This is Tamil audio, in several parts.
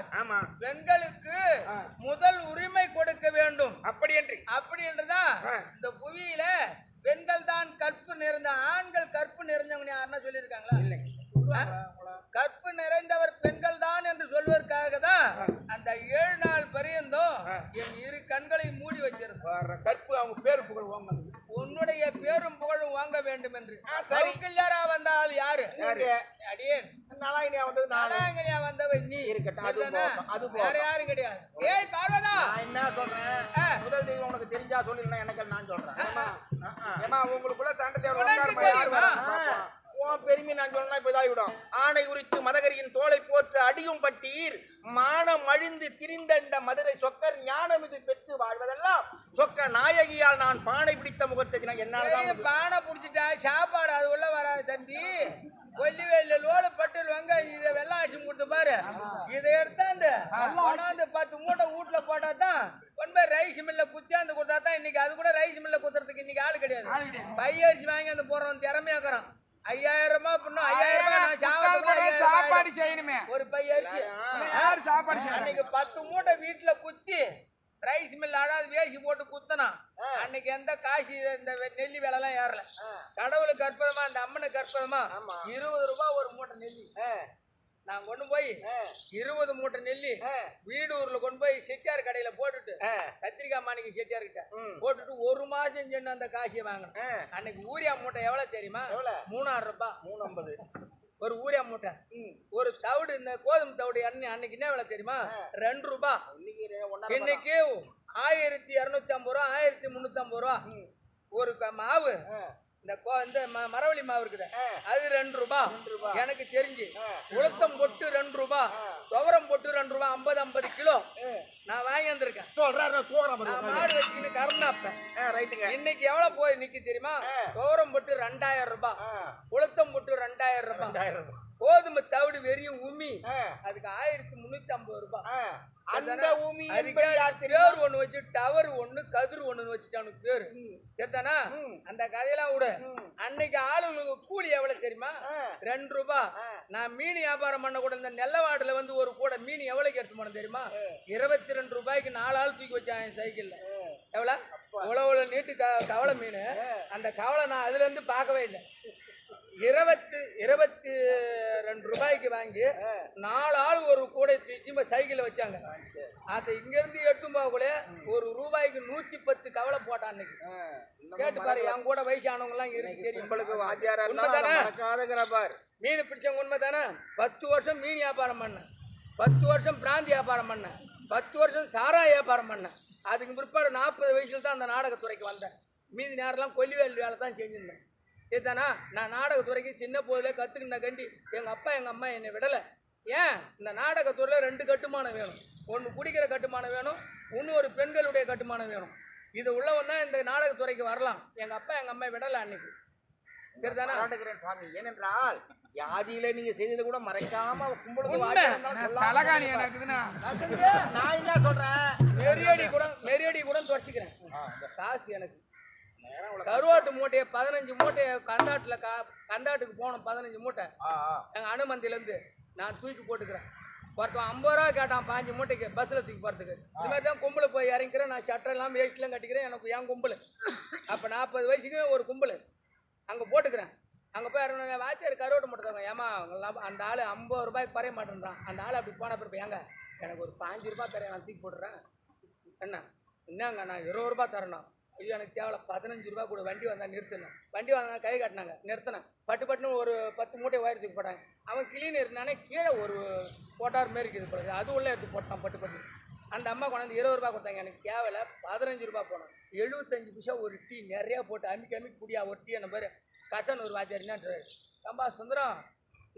கூடாது ஆமா. பெண்களுக்கு. முதல் உரிமை கொடுக்க வேண்டும். அப்படி என்று அப்படி என்றுதான் ஆ. இந்த புவியில பெண்கள் தான் கற்பு நிறைந்த ஆண்கள் கற்பு நிறைஞ்சவங்க யாருன்னா சொல்லியிருக்காங்களா? கற்பு நிறைந்தவர் பெண்கள் தான் என்று சொல்வதற்காக தான் அந்த ஏழு நாள் பரியந்தம். என் இரு கண்களை மூடி வச்சிருந்தோம் கற்பு அவங்க பேரு புகழ் வாங்க உன்னுடைய பேரும் புகழும் வாங்க வேண்டும் என்று சரி. சௌக்கல்யாரா வந்த ஆள் யாரு? யாரு? அடியேன். நாளாயினியா வந்தது நான் நாலாங்கனியா வந்தவ நீ. இருக்கட்டும், அது வேற. யாரும் கிடையாது. ஏய் பார்வதா. நான் என்ன சொல்றேன்? ஆ. முதல் தெய்வம் உனக்கு தெரிஞ்சா சொல்லிருந்தா எனக்கு நான் சொல்றேன். ஏமா உங்களுக்குள்ள சண்டை தேவை தெரியுமா? உன் பெருமை நான் சொன்னா இப்ப இதாகிவிடும். ஆணை உரித்து மதகரியின் தோலை போற்று அடியும் பட்டீர். மானம் அழிந்து திரிந்த இந்த மதுரை சொக்கர் ஞானமிகு பெற்று வாழ்வதெல்லாம். சொக்க நாயகியால் நான் பானை பிடித்த முகத்தை என்னால்தான் பானை புடிச்சிட்டா சாப்பாடு அது உள்ள வராது தம்பி. கொல்லிவேல லோடு பட்டில் வாங்க இத வெள்ளாட்சி கொடுத்து பாரு. இதை எடுத்தாந்து கொண்டாந்து பத்து மூட்டை வீட்டுல போட்டா தான் கொண்டு ரைஸ் மில்ல குத்தியாந்து கொடுத்தா தான் இன்னைக்கு அது கூட ரைஸ் மில்ல குத்துறதுக்கு இன்னைக்கு ஆள் கிடையாது. பையரிசி வாங்கி வந்து போடுறோம் திறமையாக்குறான் ஐயாயிரம் ரூபாய் பண்ணும் ஐயாயிரம் ரூபாய் சாப்பாடு செய்யணுமே. ஒரு பை அரிசி. இன்னும் யார் சாப்பாடு அன்னைக்கு பத்து மூட்டை வீட்டுல குத்தி ரைஸ் மில் அடாது வேசி போட்டு குத்தனான் அன்னைக்கு எந்த காசு இந்த நெல்லி விலை எல்லாம் ஏறல கடவுளுக்கு அற்புதமா அந்த அம்மனுக்கு அற்புதமா ஆமா. இருபது ரூபாய் ஒரு மூட்டை நெல்லி. நான் கொண்டு போய் இருபது மூட்டை நெல்லி வீடூர்ல கொண்டு போய் செட்டியார் கடையில போட்டுட்டு கத்திரிக்காய் மாணிக்க செட்டியார் கிட்ட. போட்டுட்டு ஒரு மாசம் சென்று அந்த காசியை வாங்கினேன். அன்னைக்கு ஊரியா மூட்டை எவ்வளவு தெரியுமா? மூணாயிரம் ரூபாய். மூணு ஐம்பது ஒரு ஊரியா மூட்டை. ஒரு தவிடு இந்த கோதுமை தவிடு அன்னைக்கு என்ன விலை தெரியுமா? ரெண்டு ரூபாய். இன்னைக்கு ஆயிரத்தி இருநூத்தி ஐம்பது ரூபா ஆயிரத்தி முன்னூத்தி ஐம்பது ரூபா. ஒரு மாவு. இந்த கோ- இந்த மரவள்ளி மாவு இருக்குது. அது ரெண்டு ரூபா. எனக்கு தெரிஞ்சு உளுத்தம் பொட்டு ரெண்டு ரூபா துவரம் பொட்டு ரெண்டு ரூபா ஐம்பது ஐம்பது கிலோ. நான் வாங்கி வந்திருக்கேன். மாடு வச்சுக்கின்னு கறந்தாப்பேன். இன்னைக்கு எவ்வளவு போய் நிக்கி தெரியுமா? துவரம் பொட்டு ரெண்டாயிரம் ரூபாய் உளுத்தம் ரெண்டாயிரம் ரூபாய். ரெண்டாயிரம் ரூபாய். கோதுமை தவிடு வெறியும் உமி. அதுக்கு ஆயிரத்தி முன்னூத்தி ஐம்பது ரூபாய். அந்த தெரியுமா? பேர் ஒண்ணு வச்சு டவர் ஒண்ணு கதிர் ஒண்ணு வச்சுட்டானுக்கு பேரு. சரிதானா ம். அந்த கதையெல்லாம் விடு. அன்னைக்கு ஆளுங்களுக்கு கூலி எவ்வளவு தெரியுமா? ரெண்டு ரூபாய். ஆ. நான் மீன் வியாபாரம் பண்ண கூட இந்த நெல்லவாடுல வந்து ஒரு கூட மீன் எவ்வளவுக்கு எடுத்து போனேன் தெரியுமா? இருபத்தி ரெண்டு ரூபாய்க்கு நாலு ஆள் தூக்கி வச்சான் என் சைக்கிள்ல. எவ்வளவு? உழவுல நீட்டு கவலை மீன். அந்த கவலை நான் அதுல இருந்து பார்க்கவே இல்லை. இருபத்தி இருபத்தி ரெண்டு ரூபாய்க்கு வாங்கி நாலு ஆள் ஒரு கூடை தூக்கி சைக்கிள் வச்சாங்க. அதை இங்க இருந்து எடுத்து போகக்குள்ள ஒரு ரூபாய்க்கு நூத்தி பத்து கவலை போட்டான் அன்னைக்கு. கேட்டு பாரு என் கூட வயசானவங்க எல்லாம் இருக்கு தெரியும். உங்களுக்கு வாத்தியாரா உண்மைதானே? மீன் பிடிச்சவங்க உண்மை தானே பத்து வருஷம் மீன் வியாபாரம் பண்ணேன். பத்து வருஷம் பிராந்தி வியாபாரம் பண்ணேன். பத்து வருஷம் சாரா வியாபாரம் பண்ணேன். அதுக்கு பிற்பாடு நாற்பது வயசுல தான் அந்த நாடகத்துறைக்கு வந்தேன். மீதி நேரம்லாம் கொல்லிவேல் வேலை தான் செஞ்சிருந்தேன். இதுதானா? நான் நாடகத்துறைக்கு சின்ன போதில் கற்றுக்கின கண்டி எங்கள் அப்பா எங்கள் அம்மா என்னை விடலை. ஏன்? இந்த நாடகத்துறையில் ரெண்டு கட்டுமானம் வேணும். ஒன்று குடிக்கிற கட்டுமானம் வேணும் இன்னொரு பெண்களுடைய கட்டுமானம் வேணும். இது உள்ளவன் தான் இந்த நாடகத்துறைக்கு வரலாம். எங்கள் அப்பா எங்கள் அம்மா விடலை அன்னைக்கு. சுவாமி. ஏனென்றால் வியாதியில நீங்க செய்தது கூட மறைக்காம தலகாணி நான் என்ன சொல்றேன்? மெரியடி கூட மெரியடி கூட துடைச்சிக்கிறேன் காசு எனக்கு. கருவாட்டு மூட்டையை பதினஞ்சு மூட்டையை கந்தாட்டுல கா கந்தாட்டுக்கு போனோம் பதினஞ்சு மூட்டை. எங்கள் அனுமந்திலேருந்து நான் தூக்கி போட்டுக்கிறேன். ஒருத்தன் ஐம்பது ரூபா கேட்டான் பாஞ்சு மூட்டைக்கு பஸ்ஸில் தூக்கி போகிறதுக்கு இது மாதிரி தான் கும்பல போய் இறங்கிக்கிறேன் நான் ஷட்டர் எல்லாம் வேஸ்ட்லாம் கட்டிக்கிறேன். எனக்கு ஏன் கும்பல்? அப்போ நாற்பது வயசுக்கு ஒரு கும்பல். அங்கே போட்டுக்கிறேன். அங்கே போய் இறங்கின வாத்தியார் கருவாட்டு மூட்டை தருவாங்க. ஏமா அந்த ஆள் ஐம்பது ரூபாய்க்கு குறைய மாட்டேன்றான். அந்த ஆள் அப்படி போன பிறப்பு ஏங்க எனக்கு ஒரு பாஞ்சு ரூபாய் தரேன் நான் தூக்கி போட்டுறேன். என்ன? என்னங்க நான் இருபது ரூபாய் தரணும் ஐயோ எனக்கு தேவையில்ல. பதினஞ்சு ரூபா கூட. வண்டி வந்தால் நிறுத்தணும். வண்டி வந்தா கை காட்டினாங்க. நிறுத்தினேன். பட்டு பட்டுன்னு ஒரு பத்து மூட்டை வயிறு தூக்கி போட்டாங்க. அவன் கிளீன் இருந்தானே கீழே ஒரு போட்டார் மாரி இருக்குது போல அது உள்ளே எடுத்து போட்டான் பட்டு பட்டு அந்த அம்மா கொண்டாந்து இருபது ரூபாய் கொடுத்தாங்க. எனக்கு தேவையில்ல. பதினஞ்சு ரூபாய் போனோம். எழுபத்தஞ்சு பைசா ஒரு டீ நிறையா போட்டு அமுக்கி அமுக்கி குடியா ஒரு டீ என்ன பேர். கசன் ஒரு வாத்தியார் என்னன்றாரு தம்பா சுந்தரம்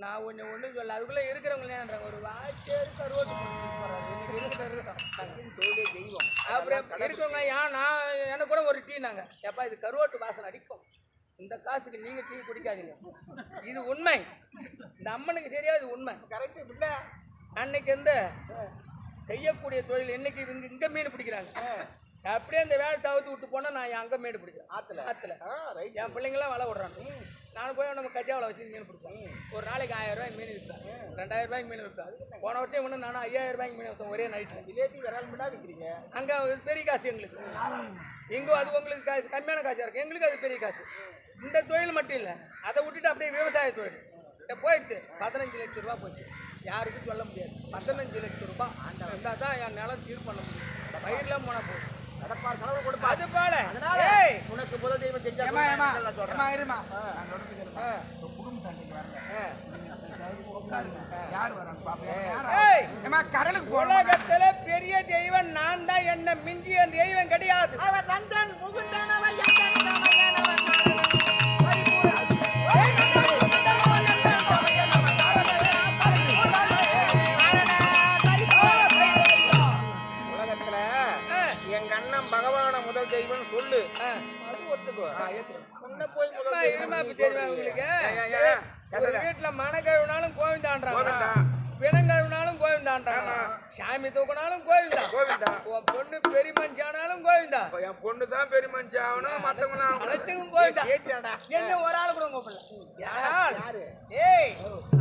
நான் ஒன்று ஒன்றும் சொல்ல அதுக்குள்ளே இருக்கிறவங்களேன்றாங்க ஒரு வாத்தியாருக்கு அறுபது போகிறாரு அப்புறம் இருக்கவங்க ஏன் நான் எனக்கு கூட ஒரு டீ நாங்க. எப்பா இது கருவாட்டு வாசனை அடிக்கும். இந்த காசுக்கு நீங்க டீ குடிக்காதீங்க. இது உண்மை. இந்த அம்மனுக்கு சரியா இது உண்மை. கரெக்ட் அன்னைக்கு இந்த செய்யக்கூடிய தொழில் இன்னைக்கு இங்க இங்க மீன் பிடிக்கிறாங்க. அப்படியே அந்த வேலை தவிர்த்து விட்டு போனா நான் அங்க மீன் பிடிக்கிறேன். ஆத்துல. ஆத்துல. என் பிள்ளைங்களாம் வலை விடுறாங்க நான் போய் நம்ம கஜாவில் வச்சு மீன் பிடிப்பேன் ஒரு நாளைக்கு ஆயிரம் ரூபாய்க்கு மீன் விற்பேன் ரெண்டாயிரம் ரூபாய்க்கு மீன் விற்பேன் போன வருஷம் இன்னும் நானும் ஐயாயிரம் ரூபாய்க்கு மீன் விற்பேன் ஒரே நைட்டில் ஜிலேபி விரல் மீனா விற்கிறீங்க அங்கே பெரிய காசு எங்களுக்கு. இங்கே அது உங்களுக்கு காசு கம்மியான காசாக இருக்கும். எங்களுக்கு அது பெரிய காசு. இந்த தொழில் மட்டும் இல்லை. அதை விட்டுட்டு அப்படியே விவசாய தொழில். போயிடுது பதினஞ்சு லட்சம் ரூபா போச்சு. யாருக்கும் சொல்ல முடியாது. பதினஞ்சு லட்சம் ரூபாய் இருந்தால் தான் என் நிலம் தீர்வு பண்ண முடியும். பயிரெலாம் போனால் போதும். அது போல. அதனால ஏய். உனக்கு புத தெய்வம் செஞ்சா கடலுக்கு உலகத்துல பெரிய தெய்வம் நான் தான் என்ன மிஞ்சிய தெய்வம் கிடையாது. அவன் நந்தன் முகுந்தன் அவன் அது ஒத்துக்கோ உன்னை போய் இருமா தெரியுமா உங்களுக்கு? வீட்டுல மன கழுவினாலும் சாமி தூக்கினாலும் கோவிந்தா. கோவிந்தா. உன் பொண்ணு பெரிய மனுஷானாலும் கோவிந்தா. என் பொண்ணு தான் பெரிய மனுஷன் ஆகணும் மத்தவங்களாம் அனைத்துக்கும் கோவிந்தா. என்ன ஒரு ஆள் கூட கூப்பிடல ஆனால், ஏய்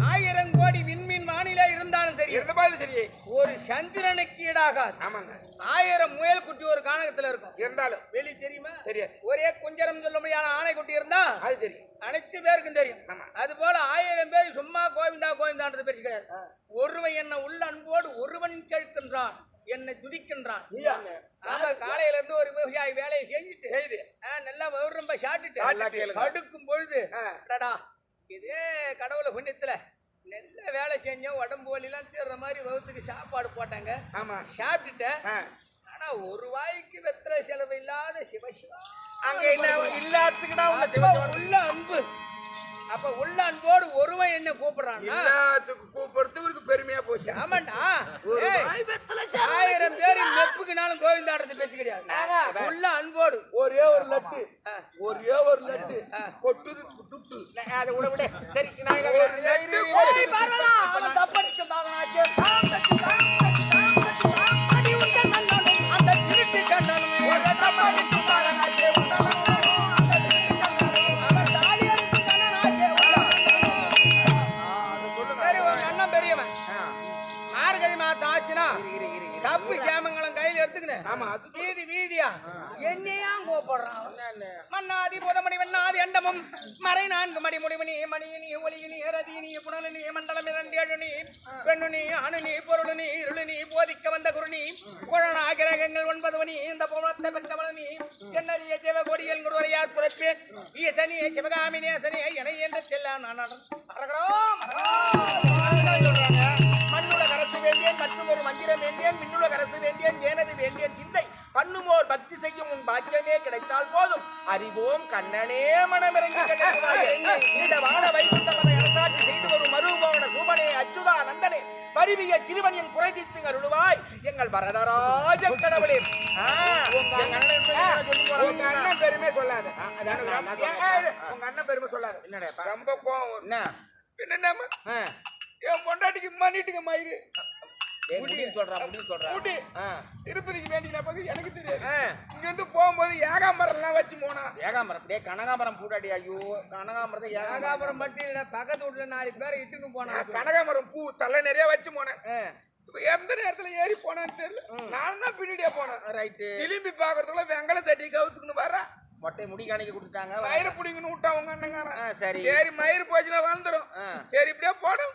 ஆயிரம் கோடி விண்மீன் வானிலை இருந்தாலும் சரி இருந்த பாயிலும் சரி. ஒரு சந்திரனுக்கு ஈடாகாது. ஆமாங்க. ஆயிரம் முயல் குட்டி ஒரு கானகத்துல இருக்கும். இருந்தாலும். வெளி தெரியுமா? தெரியாது. ஒரே குஞ்சரம் சொல்ல முடியாத ஆணை குட்டி இருந்தா அது தெரியும். அனைத்து பேருக்கும் தெரியும். அது போல ஆயிரம் பேர் சும்மா கோவிந்தா கோவிந்தான்றது பேச்சு கிடையாது. ஒருவன் என்ன உள்ள அன்போடு ஒருவன் கேட்கின்றான் என்னை துதிக்கின்றான். ஆமா காலையில இருந்து ஒரு விவசாயி வேலையை செஞ்சுட்டு செய்து. நல்லா ரொம்ப கேளுங்க. அடுக்கும் பொழுது. அடடா இதே கடவுளை புண்ணியத்துல நல்ல வேலை செஞ்சோம் உடம்பு வலிலாம் தீர்ற மாதிரி வகுத்துக்கு சாப்பாடு போட்டாங்க. ஆமா. சாப்பிட்டுட்டேன். ஆ. ஆனா ஒரு வாய்க்கு வெத்தலை செலவு இல்லாத சிவசிவா அங்க என்ன இல்லாததுக்கு தான் உள்ள அன்பு. அப்ப உள்ள அன்போடு ஒருவன் என்ன எல்லாத்துக்கு கூப்பிடுறது இவருக்கு பெருமையா போச்சு. ஆமாண்டா. ஆயிரம் பேர் நெப்புக்குனாலும் கோவிந்தாடுறது பேச கிடையாது உள்ள அன்போடு ஒரே ஒரு லட்டு. ஒரே ஒரு லட்டு. கொட்டுது துட்டு அதை விட விட. சரி நான் இங்க- மன்னாதி புதமணி வண்ணாதி அண்டமும். மறை நான்கு மணி முடிமணி மணியினி ஒளியினி ரதியினி புனலினி மண்டலம் இரண்டு எழுநி பெண்ணுனி அணுனி பொருளுனி இருளுனி போதிக்க வந்த குருணி குழனா கிரகங்கள் ஒன்பது மணி இந்த புவனத்தை பெற்றவனி என்னறிய சிவகோடியில் குருவரையார் புறப்பேன் ஈசனி சிவகாமி நேசனி என என்று செல்லாம் நான் சொல்றாங்க. மண்ணுலக அரசு வேண்டியன் மற்றும் ஒரு மந்திரம் வேண்டியன் விண்ணுலக அரசு வேண்டியன் ஏனது வேண்டியன் சிந்தை. பண்ணுமோர் பக்தி செய்யும் உன் பாக்கியமே கிடைத்தால் போதும். அறிவோம் கண்ணனே மனமிறங்கி அரசாட்சி செய்து வரும் மறுபவன சூபனே அச்சுதா நந்தனே. வருவிய சிறுவனின் குறை தீர்த்து அருளுவாய். எங்கள் வரதராஜ கடவுளே உங்க அண்ணன் பெருமை சொல்லாத. உங்க அண்ணன் பெருமை சொல்லாத. என்னடா ரொம்ப கோவம். என்ன? என்னன்னா என் பொண்டாட்டிக்கு மன்னிட்டுங்க மயிறு. திருப்பதிக்கு வேண்டிய பகுதி எனக்கு தெரியாது. இங்க இருந்து போகும்போது ஏகாம்பரம்லாம் வச்சு போனா. ஏகாம்பரம். டேய் கனகாம்பரம் பூடாடி ஐயோ. கனகாம்பரத்தை ஏகாம்பரம். நாகாபுரம் மட்டும் இல்ல பக்கத்து வீட்டுல நாலு பேரை இட்டுன்னு போனா. கனகாமரம் பூ தலை நிறைய வச்சு போனேன். எந்த நேரத்துல ஏறி போனான்னு தெரியல. நான் தான் பின்னாடியே போனேன். ரைட்டு. திரும்பி பாக்குறதுக்குள்ள வெங்கல சட்டி கவுத்துக்குன்னு வர மொட்டை முடி காணிக்க கொடுத்துட்டாங்க. மயிறு பிடிங்கன்னு விட்டா உங்க அண்ணங்காரன். சரி. சரி மயிறு போச்சுன்னா வாழ்ந்துரும் சரி இப்படியே போடும்.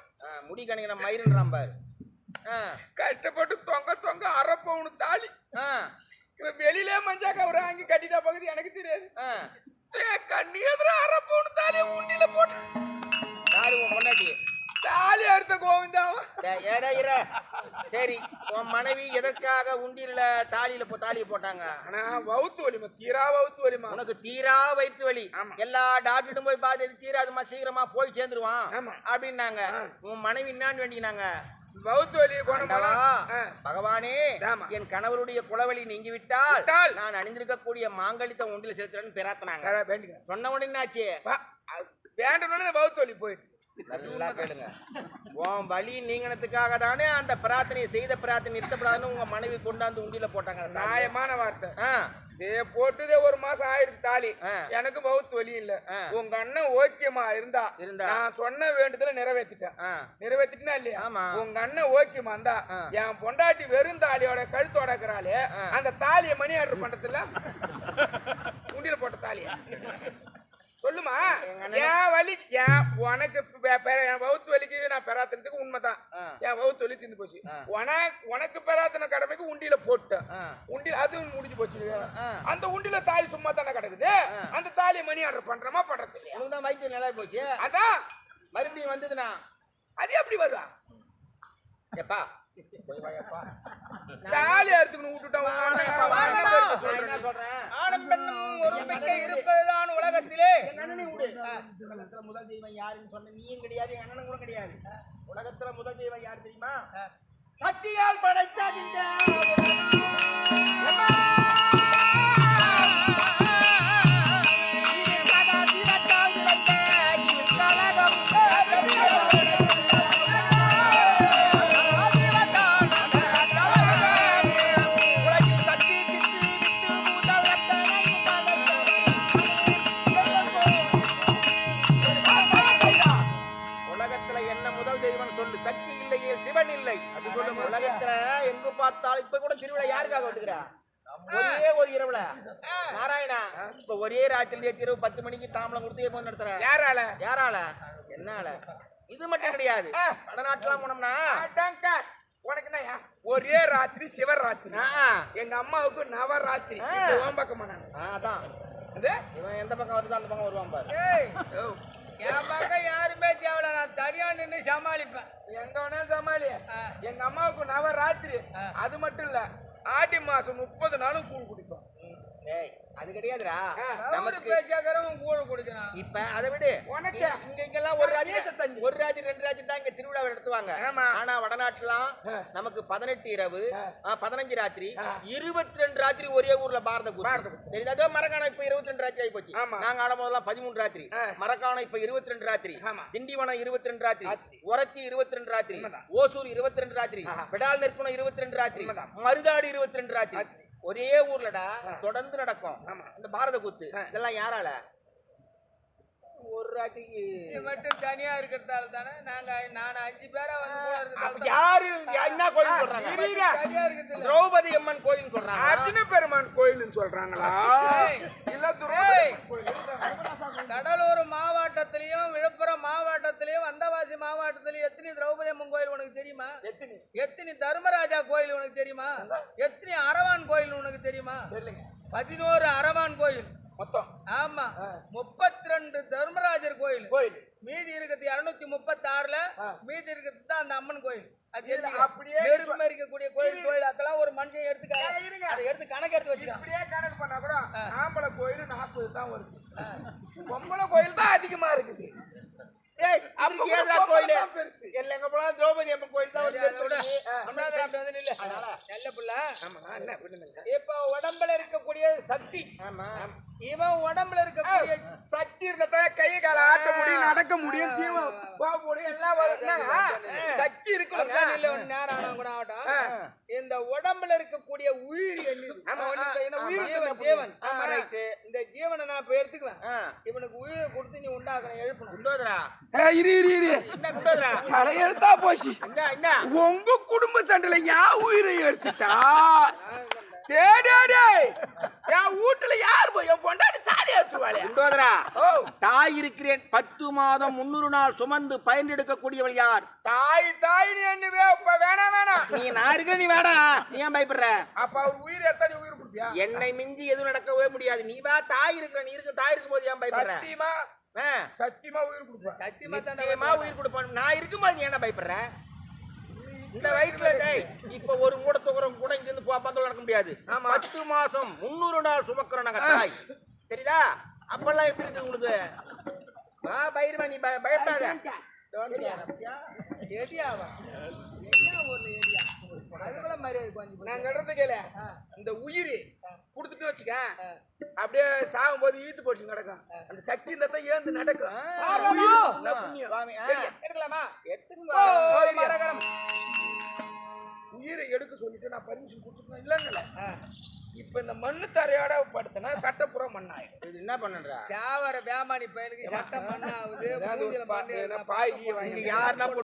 முடி காணிக்கிற மயிருன்றான் பாரு. கஷ்டப்பட்டு தொங்க தொங்க அரை பவுனு தாலி. இவன் வெளியிலே மஞ்சா கவரை வாங்கி கட்டிட்டா பகுதி எனக்கு தெரியாது. கண்ணி எதிர அரை பவுனு தாலியை உண்டியில போட்டு. உன் பொண்டாட்டி? தாலி அறுத்த கோவிந்தாவன் டேய், ஏடா சரி உன் மனைவி எதற்காக உண்டியில தாலியில போ தாலியை போட்டாங்க? ஆனா வவுத்து வலிமா தீரா வவுத்து வலிமா உனக்கு தீரா வயிற்று வலி. எல்லா டாக்டர்டும் போய் பார்த்து தீராதுமா சீக்கிரமா போய் சேர்ந்துருவான். அப்படின்னாங்க. உன் மனைவி என்னான்னு வேண்டினாங்க? ஆண்டவா, குணம் பகவானே. என் கணவருடைய குலவலி நீங்கி விட்டால் நான் அணிந்திருக்கக்கூடிய மாங்கலித்த ஒன்றில் செலுத்துறேன்னு பிரார்த்தனாங்க. சொன்ன உடனே என்னாச்சு? வேண்டணும்னு வவுத்து வலி போயிடுச்சு. நல்லா கேளுங்க உன் வழி நீங்கினதுக்காக தானே அந்த பிரார்த்தனையை செய்த பிரார்த்தனை நிறுத்தப்படாதுன்னு உங்க மனைவி கொண்டாந்து உண்டியில போட்டாங்க. நியாயமான வார்த்தை இதே போட்டுதே ஒரு மாசம் ஆயிடுச்சு தாலி. எனக்கு பௌத்து வலி இல்ல. உங்க அண்ணன் ஓகேமா இருந்தா இருந்தா. நான் சொன்ன வேண்டுதல நிறைவேற்றிட்டேன். நிறைவேற்றிட்டா இல்லையா ஆமா. உங்க அண்ணன் ஓகேமா இருந்தா. என் பொண்டாட்டி வெறும் தாலியோட கழுத்தோட இருக்கிறாளே ஆ. அந்த தாலியை மணி ஆர்டர் பண்றதுல உண்டியில போட்ட தாலியா சொல்லுமா? என் வலி என் உனக்கு என் வவுத்து வலிக்கு நான் பெறாத்துறதுக்கு உண்மைதான். என் வவுத்து வலி தின்னு போச்சு. உனக்கு உனக்கு பெறாத்தின கடமைக்கு உண்டியில போட்டேன். உண்டியில் அது முடிஞ்சு போச்சு. அந்த உண்டியில தாலி சும்மா தானே கிடக்குது அந்த தாலியை மணி ஆர்டர் பண்றோமா பண்றது இல்லையா? உனக்கு தான் வயிற்று நல்லா போச்சு. அதான். மறுபடியும் வந்ததுண்ணா அது எப்படி வருவா? எப்பா போய் வாயப்பா. தாலி அறுத்துக்கணும் விட்டுட்டோம். உங்க அண்ணன் நான் வாங்க பேருக்கு என்ன சொல்றேன். ஆணும் பெண்ணும் ஒரு மிக்க இருப்பதுதான் உலகத்திலே. அண்ணனை விடு. உலகத்துல முதல் தெய்வம் யாருன்னு சொன்ன நீயும் கிடையாது அண்ணனும் கூட கிடையாது. உலகத்துல முதல் தெய்வம் யார் தெரியுமா? சக்தியால் படைத்த இந்த சிவன் இல்லை. அது சொல்லுங்க உலகத்துல எங்க பார்த்தாலும் இப்ப கூட திருவிழா யாருக்காக வந்துக்கிறா? ஒரே ஒரு இரவுல. நாராயணா இப்ப ஒரே ராத்திரி இரவு பத்து மணிக்கு தாம்பலம் கொடுத்து எப்போ நடத்துற? யாரால? யாரால? என்னால? இது மட்டும் கிடையாது. ஆ. வடநாட்டுலாம் போனோம்னா? அடங்க. உனக்கு என்ன? ஒரே ராத்திரி சிவராத்திரி. எங்க அம்மாவுக்கு நவராத்திரி. பக்கமா நான் அதான். இவன் எந்த பக்கம் வருதோ அந்த பக்கம் வருவான் பாரு. என் பக்கம் யாருமே தேவையில்ல. நான் தனியா நின்னு சமாளிப்பேன். எங்க வேணாலும் சமாளி எங்க அம்மாவுக்கு நவராத்திரி. அது மட்டும் இல்ல ஆடி மாசம் முப்பது நாளும் கூழ் குடிப்போம். ஏய். அது கிடையாதுடா. நமக்கு நமக்கு பேச்சாக்கிறவன் கூட குடிக்கிறான் இப்ப அதை விடு உனக்கு? இங்க- இங்க இங்கெல்லாம் ஒரு தேசத்தந்தி. ஒரு ராஜ்யம் ரெண்டு ராஜ்யம் தான் இங்க திருவிழா நடத்துவாங்க. ஆனா வடநாட்டுலாம். நமக்கு பதினெட்டு இரவு பதினஞ்சு ராத்திரி. இருபத்தி ரெண்டு ராத்திரி ஒரே ஊர்ல பாரத தெரியுதா அதோ மரக்காணம் இப்ப இருபத்தி ரெண்டு ராத்திரி ஆகி போச்சு. நாங்க ஆடும் போதெல்லாம் பதிமூணு ராத்திரி ஆ. மரக்காணம் இப்ப இருபத்தி ரெண்டு ராத்திரி. திண்டிவனம் இருபத்தி ரெண்டு ராத்திரி. உரத்தி இருபத்தி ரெண்டு ராத்திரி. ஓசூர் இருபத்தி ரெண்டு ராத்திரி. விடால் நெற்குணம் இருபத்தி ரெண்டு ராத்திரி. மருதாடு இருபத்தி ரெண்டு ராத்திரி. ஒரே ஊர்லடா தொடர்ந்து நடக்கும். இந்த பாரத கூத்து. இதெல்லாம் யாரால ஒரு நீ மட்டும் தனியா இருக்கிறதால தானே நாங்க நான் அஞ்சு பேரா வந்து யாரு என்ன கோயில் சொல்றாங்க திரௌபதி அம்மன் கோயில் சொல்றாங்க அர்ஜுன பெருமான் கோயில்னு சொல்றாங்களா. இல்ல. கடலூர் மாவட்டத்திலயும் விழுப்புரம் மாவட்டத்திலயும் வந்தவாசி மாவட்டத்திலயும் எத்தனை திரௌபதி அம்மன் கோயில் உனக்கு தெரியுமா? எத்தனை? எத்தனை தர்மராஜா கோயில் உனக்கு தெரியுமா? எத்தனை அரவான் கோயில் உனக்கு தெரியுமா? பதினோரு அரவான் கோயில். மொத்தம். ஆமா. முப்பத்தி ரெண்டு தர்மராஜர் கோயில். கோயில். மீதி இருக்கிறது இருநூத்தி முப்பத்தி ஆறுல. மீதி இருக்கிறது தான் அந்த அம்மன் கோயில். அது. அப்படியே இருக்கக்கூடிய கோயில் கோயில் அதெல்லாம் ஒரு மனுஷன் எடுத்துக்க ஏய், இருங்க. அதை எடுத்து கணக்கு எடுத்து வச்சுக்கலாம் இப்படியே கணக்கு பண்ணா கூட ஆம்பளை கோயில் நாற்பது தான் வருது. பொம்பளை கோயில் தான் அதிகமா இருக்குது. எங்க போனா திரௌபதி அம்மன் கோயில் தான் நில்லு. பிள்ளை. இப்ப உடம்புல இருக்கக்கூடிய சக்தி. ஆமா. இவன் உடம்புல இருக்கக்கூடிய சக்தி இருக்கத்தான் கை கால ஆட்ட முடியும் நடக்க முடியும் எல்லாம்? சக்தி நில்லு, ஒரு நேரம் ஆனா கூட ஆகட்டும். இந்த உடம்புல இருக்கக்கூடிய உயிர் என்ன உயிர் ஜீவன் ஆமா ரைட்டு ஜீவனை நான் இப்ப எடுத்துக்குவேன். ஆ. இவனுக்கு உயிரை கொடுத்து நீ உண்டாக்கணும் எழுப்பணும். குண்டோதரா இரு இரு இரு. என்ன குண்டோதரா தலையெழுத்தா போச்சு. என்ன என்ன? உங்க குடும்ப சண்டையில என் உயிரை எடுத்துட்டா. என் வீட்டுல யார் போய் என் பொண்டாட்டி தாலி ஓ. தாய் இருக்கிறேன். பத்து மாதம் முன்னூறு நாள் சுமந்து பயனெடுக்கக்கூடியவள் யார்? தாய் என்னவே இப்ப வேணாம் வேணாம். நீ நான் இருக்கிற நீ வேடா. நீ ஏன் பயப்படுற? அப்ப அவர் உயிர் எடுத்தா நீ உயிர் கொடுப்பியா? என்னை மிஞ்சி எதுவும் நடக்கவே முடியாது. நீ வா தாய் இருக்கிற நீ இருக்க தாய் இருக்கும்போது ஏன் பயப்படுற? சத்தியமா சத்தியமா உயிர் கொடுப்பா சத்தியமா உயிர் கொடுப்பான். நான் இருக்கும்போது நீ என்ன பயப்படுற? இந்த வயிற்றுல டேய், இப்ப ஒரு மூட துகரம் கூட இங்க இருந்து பாப்பாத்தோட நடக்க முடியாது. பத்து மாசம் முன்னூறு நாள் சுமக்கிறோம் நாங்க தாய். தெரியுதா? அப்பெல்லாம் எப்படி இருக்கு உங்களுக்கு ஆ பயிர்மா நீ பய- பயப்படாத. இந்த உயிர் கொடுத்துட்டு வச்சுக்க. அப்படியே சாகும்போது ஈத்து போட்டு கிடக்கும் அந்த சக்தி இருந்தா ஏந்து நடக்கும். எடுக்கலாமா. மரகரம். உயிரை எடுக்க சொல்லிட்டு நான் பர்மிஷன் கொடுத்துருக்கேன் இல்லைங்கல்ல. இப்ப இந்த மண்ணு தரையோட படுத்தினா சட்டப்புறம் மண்ணாயிடும் இது என்ன பண்ணுறா? சாவர வேமானி பையனுக்கு சட்டம் மண்ணாகுது பாய் யாருன்னா